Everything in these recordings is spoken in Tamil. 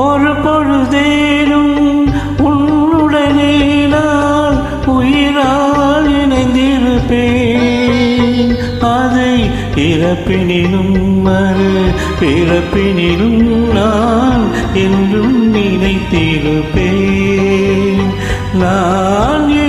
ஒரு பொழுதேனும் உன்னுடனே நான் உயிரால் இணைந்திருப்பேன். அதை இறப்பினிலும் மறு பிறப்பினிலும் நான் என்றும் நினைத்திருப்பேன். நான்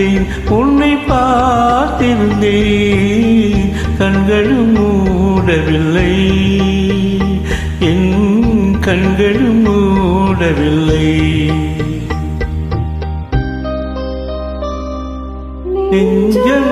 காத்திருந்தேன் உன்னை பார்த்திருந்தேன். கண்களும் மூடவில்லை. என் கண்களும் மூடவில்லை. நெஞ்சம்